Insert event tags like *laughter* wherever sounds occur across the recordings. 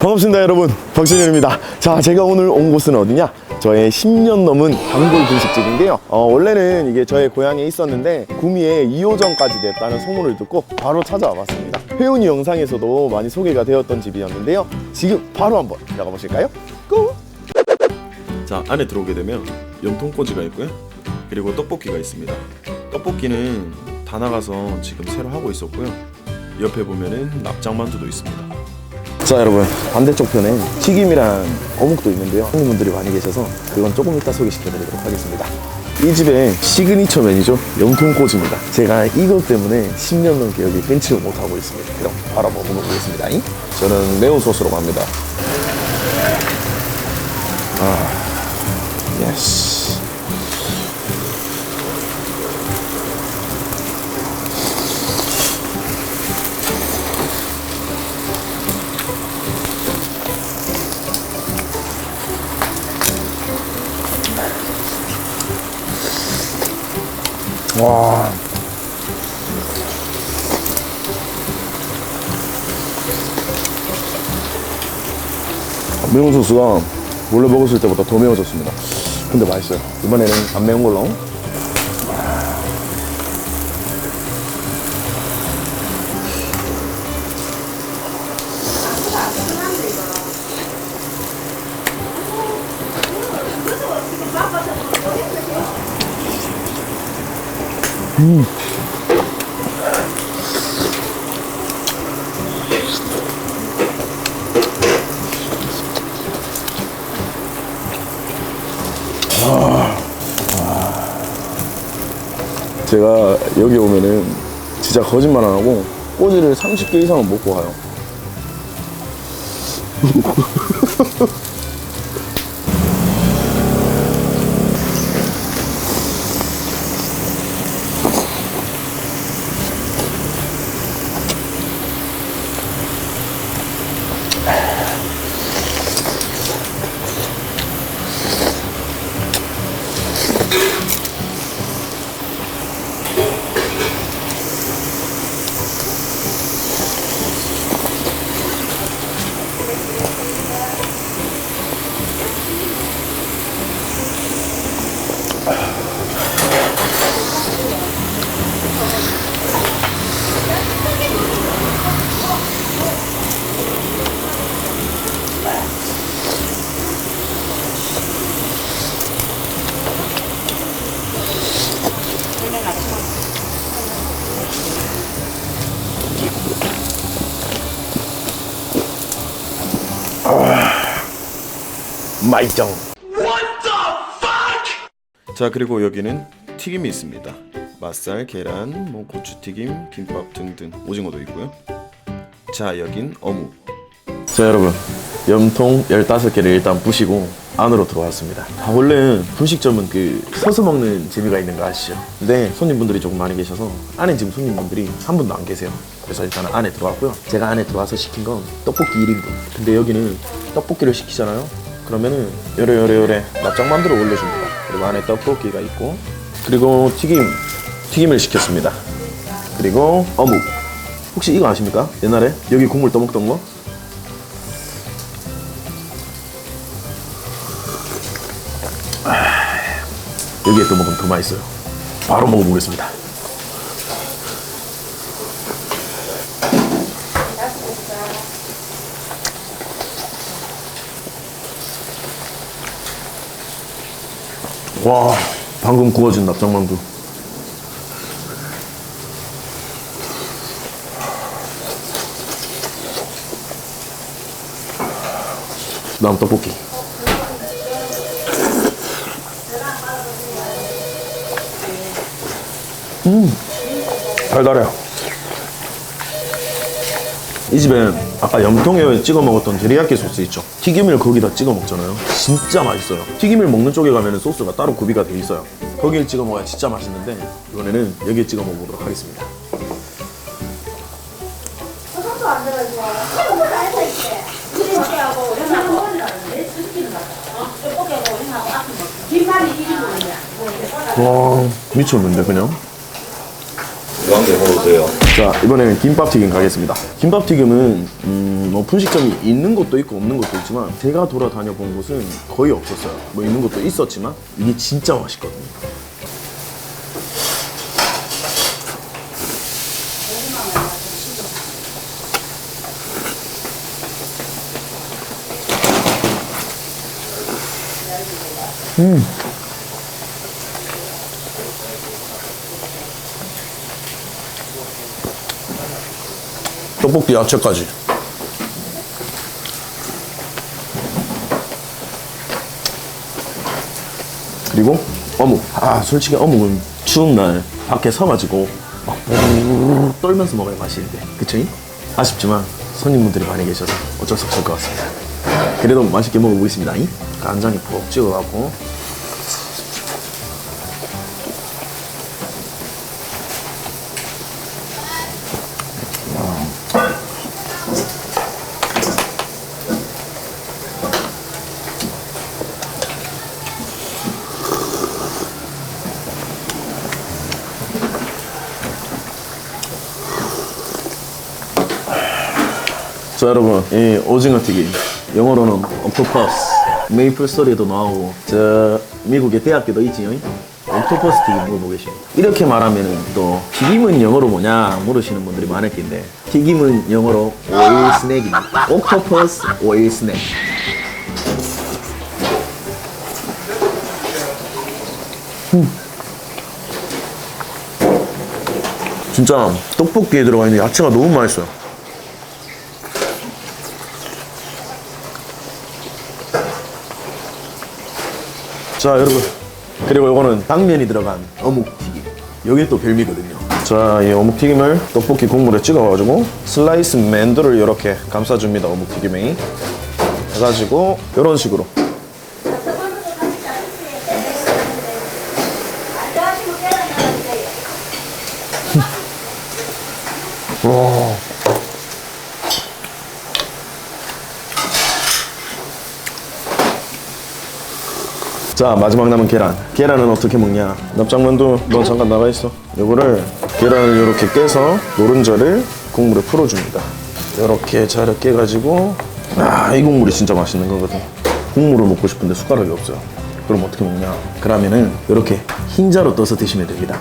반갑습니다 여러분. 박준현입니다. 자 제가 오늘 온 곳은 어디냐? 저의 10년 넘은 단골 분식집인데요. 어, 원래는 이게 저의 고향에 있었는데 구미에 2호점까지 됐다는 소문을 듣고 바로 찾아와 봤습니다. 회원이 영상에서도 많이 소개가 되었던 집이었는데요. 지금 바로 한번 나가 보실까요? 고! 자 안에 들어오게 되면 염통꼬지가 있고요. 그리고 떡볶이가 있습니다. 떡볶이는 다 나가서 지금 새로 하고 있었고요. 옆에 보면은 납작만두도 있습니다 자 여러분. 반대쪽 편에 튀김이랑 어묵도 있는데요. 손님분들이 많이 계셔서 그건 조금 이따 소개시켜 드리도록 하겠습니다. 이 집의 시그니처 메뉴죠. 염통꼬지입니다. 제가 이것 때문에 10년 넘게 여기 벤치를 못하고 있습니다. 그럼 바로 먹어보겠습니다. 저는 매운 소스로 갑니다. 아 예스 와. 매운 소스가 원래 먹었을 때보다 더 매워졌습니다. 근데 맛있어요. 이번에는 안 매운 걸로. 제가 여기 오면은 진짜 거짓말 안 하고 꼬지를 30개 이상은 먹고 가요. *laughs* 마이정. 자 그리고 여기는 튀김이 있습니다. 맛살, 계란, 뭐 고추튀김, 김밥 등등 오징어도 있고요. 자 여긴 어묵. 자 여러분 염통 15개를 일단 부시고 안으로 들어왔습니다. 아, 원래 분식점은 그 서서 먹는 재미가 있는 거 아시죠? 근데 손님분들이 조금 많이 계셔서 안에 지금 손님분들이 한 분도 안 계세요. 그래서 일단 안에 들어왔고요. 제가 안에 들어와서 시킨 건 떡볶이 1인분. 근데 여기는 떡볶이를 시키잖아요. 그러면은 요래 요래 요래 납작만두를 올려줍니다. 그리고 안에 떡볶이가 있고 그리고 튀김 튀김을 시켰습니다. 그리고 어묵. 혹시 이거 아십니까? 옛날에 여기 국물 떠먹던 거? 여기에 또 먹으면 더 맛있어요. 바로 먹어보겠습니다. 와, 방금 구워진 납작만두. 다음 떡볶이. 달달해요. 이 집에 아까 염통에 찍어 먹었던 데리야끼 소스 있죠? 튀김을 거기다 찍어 먹잖아요. 진짜 맛있어요. 튀김을 먹는 쪽에 가면 소스가 따로 구비가 돼 있어요. 거기에 찍어 먹어야 진짜 맛있는데 이번에는 여기에 찍어 먹어보도록 하겠습니다. 와 미쳤는데 그냥? 먹어도 돼요. 자 이번에는 김밥튀김 가겠습니다. 김밥튀김은 음, 뭐 분식점이 있는 곳도 있고 없는 곳도 있지만 제가 돌아다녀 본 곳은 거의 없었어요. 뭐 있는 곳도 있었지만 이게 진짜 맛있거든요 떡볶이 야채까지. 그리고 어묵. 아 솔직히 어묵은 추운 날 밖에 서가지고 막 떨면서 먹어야 맛있는데. 그쵸? 아쉽지만 손님분들이 많이 계셔서 어쩔 수 없을 것 같습니다. 그래도 맛있게 먹어보겠습니다. 간장에 푹 찍어갖고 자 여러분 이 오징어 튀김. 영어로는 옥토퍼스 메이플 스토리도 나오고 저 미국의 대학교도 있지요. 옥토퍼스 튀김 먹어보겠습니다. 이렇게 말하면은 또 튀김은 영어로 뭐냐 물으시는 분들이 많을 텐데 튀김은 영어로 오일 스낵입니다 옥토퍼스 오일 스낵 진짜 떡볶이에 들어가 있는 야채가 너무 맛있어요 자 여러분. 그리고 이거는 당면이 들어간 어묵튀김. 여기 또 별미거든요. 자 이 어묵튀김을 떡볶이 국물에 찍어가지고 슬라이스 맨두를 이렇게 감싸줍니다 어묵튀김에 해가지고 이런 식으로. 와 자 마지막 남은 계란. 계란은 어떻게 먹냐? 납작만두 너 잠깐 나가 있어. 요거를 계란을 이렇게 깨서 노른자를 국물에 풀어줍니다. 이렇게 잘 깨가지고. 아 이 국물이 진짜 맛있는 거거든. 국물을 먹고 싶은데 숟가락이 없어요 그럼 어떻게 먹냐? 그러면은 이렇게 흰자로 떠서 드시면 됩니다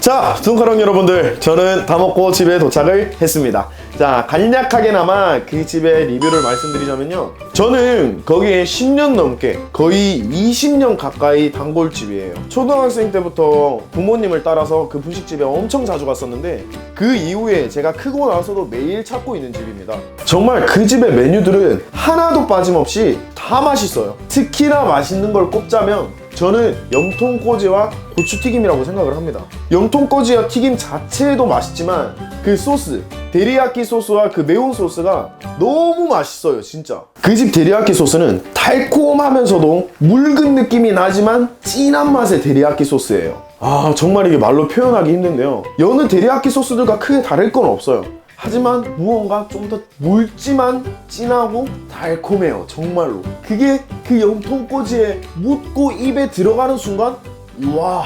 자, 둥카롱 여러분들, 저는 다 먹고 집에 도착을 했습니다. 자, 간략하게나마 그 집의 리뷰를 말씀드리자면요. 저는 거기에 10년 넘게, 거의 20년 가까이 단골집이에요. 초등학생 때부터 부모님을 따라서 그 분식집에 엄청 자주 갔었는데, 그 이후에 제가 크고 나서도 매일 찾고 있는 집입니다. 정말 그 집의 메뉴들은 하나도 빠짐없이 다 맛있어요. 특히나 맛있는 걸 꼽자면, 저는 염통꼬지와 고추튀김이라고 생각을 합니다. 염통꼬지와 튀김 자체도 맛있지만 그 소스, 데리야끼 소스와 그 매운 소스가 너무 맛있어요, 진짜. 그 집 데리야끼 소스는 달콤하면서도 묽은 느낌이 나지만 진한 맛의 데리야끼 소스예요. 아, 정말 이게 말로 표현하기 힘든데요. 여느 데리야끼 소스들과 크게 다를 건 없어요. 하지만 무언가 좀 더 묽지만 진하고 달콤해요 정말로. 그게 그 염통꼬지에 묻고 입에 들어가는 순간 와.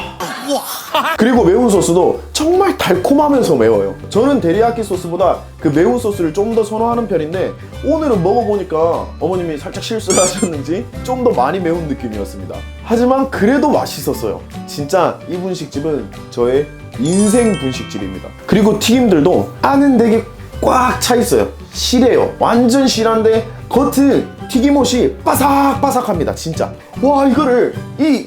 그리고 매운 소스도 정말 달콤하면서 매워요. 저는 데리야끼 소스보다 그 매운 소스를 좀 더 선호하는 편인데 오늘은 먹어보니까 어머님이 살짝 실수를 하셨는지 좀 더 많이 매운 느낌이었습니다. 하지만 그래도 맛있었어요. 진짜 이 분식집은 저의 인생 분식집입니다. 그리고 튀김들도 안은 되게 꽉 차 있어요. 실해요. 완전 실한데 겉은 튀김옷이 바삭바삭합니다 진짜. 와 이거를 이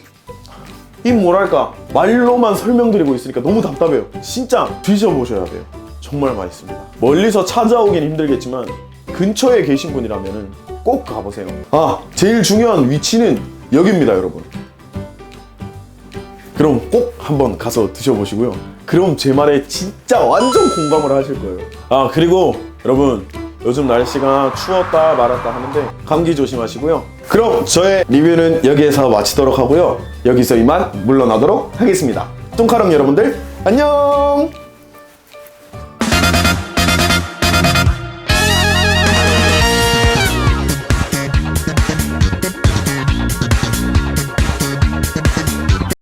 이 뭐랄까 말로만 설명드리고 있으니까 너무 답답해요. 진짜 드셔보셔야 돼요. 정말 맛있습니다. 멀리서 찾아오긴 힘들겠지만 근처에 계신 분이라면 꼭 가보세요. 아 제일 중요한 위치는 여기입니다 여러분 그럼 꼭 한번 가서 드셔보시고요. 그럼 제 말에 진짜 완전 공감을 하실 거예요. 아 그리고 여러분 요즘 날씨가 추웠다 말았다 하는데 감기 조심하시고요. 그럼 저의 리뷰는 여기에서 마치도록 하고요. 여기서 이만 물러나도록 하겠습니다. 뚱카롱 여러분들 안녕